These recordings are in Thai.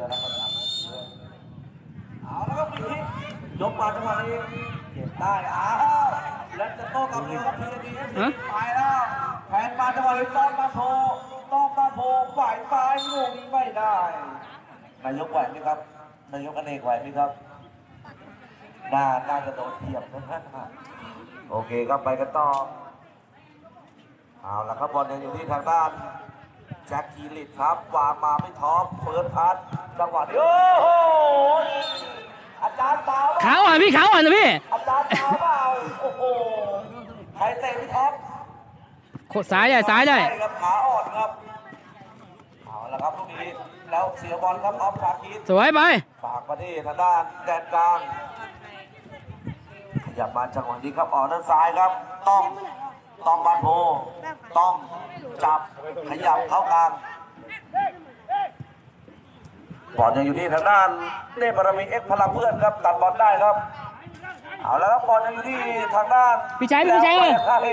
จะรับประทานด้วยเอาแล้วก็มียกมาจังหวะนี้เก็บได้อ้าวแล้วจะโต้กลับเร็วครับทีนี้ไปแล้วแผนมาจังหวะนี้ต้องมาโผล่ต้องมาโผล่ฝ่ายซ้ายลูกนี้ไม่ได้นายกไหวไหมครับนายกอเนกไหวไหมครับน่าน่าจะโดนเทียบนะฮะโอเคครับไปกันต่อเอาละครับบอลยังอยู่ที่ทางด้านแจ็คคีลิตครับวางมาไม่ท็อปเฟิร์สพัท จังหวะนี้โอ้โหอาจารย์เปล่าเปล่าขาวอะพี่ขาวอะนะพี่อาจารย์เปล่าเปล่าโอ้โหใครเตะไม่ท็อปโคตรซ้ายได้ซ้ายได้ใช่ครับขาอ่อนครับเอาละครับลูกนี้แล้วเสียบอลครับออฟชาคิดสวยไปฝากมาที่ทางด้านแดนกลางขยับมาจังหวะนี้ครับออกด้านซ้ายครับ ต้องต้องบานโพต้องจับขยับเข้ากลาง บอลยังอยู่ที่ทางด้านเนปรมีเอ็กซ์พลังเพื่อนครับตัดบอลได้ครับ เอาแล้วครับบอลยังอยู่ที่ทางด้านพี่ชัยพี่ชัยแล้วไป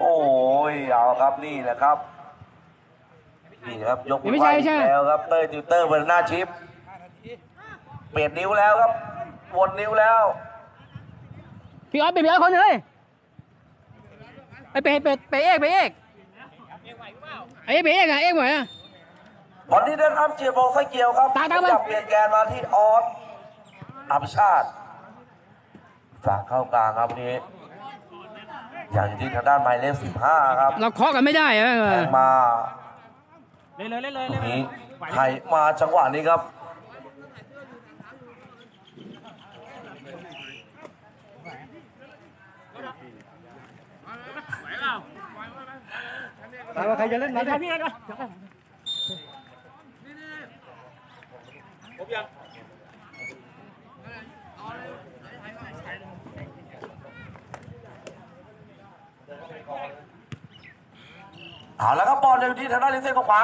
โอ้ยเอาครับนี่แหละครับนี่ครับยกมือไม่ไหใช่ว้ไม่ใช่แล้วครับเต้ยติวเตอร์เบอร์หน้าชิปเปลี่ยนนิ้วแล้วครับวนนิ้วแล้วพี่ออสเป็นพี่ออสคนเลยไอ้เป๋เป๋เป๋เอกเป๋เอกไอ้เป๋เอกอะเอกหมดอะ บอลที่เดินทำเจียบอลไฟเกียวครับตามตามมาจับเปลี่ยนแกนมาที่ออสอภิชาติฝากเข้ากลางครับวันนี้ อย่างที่ทางด้านหมายเลขสิบห้าครับเราเคาะกันไม่ได้อะแทงมาเล่นเลยเล่นเลยตรงนี้ไทยมาจังหวะนี้ครับใครจะเล่นมาได้พี่เอาแล้ว ครับบอลอยู่ที่ทางด้านลิเซ่ก็ขวา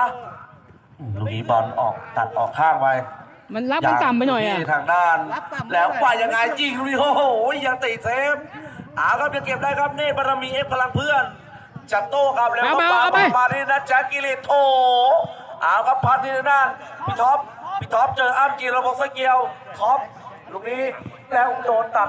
ลูกนี้บอลออกตัดออกข้างไปมันรับมันต่ำไปหน่อยอะ ที่ทางด้านแล้วว่ายังไงจริงลูกนี้โอ้โหยังติดเซฟเอาครับจะเก็บได้ครับนี่บารมีเอฟพลังเพื่อนจัดโต้ครับแล้วก็เอามาปาเอาไป มาที่นัทแจ็คกิลิโถเอาครับพัดที่ทางด้านพี่ท็อป พี่ท็อปเจออ้ามกีระบบสเกียวท็อปลูกนี้แล้วโดนตัด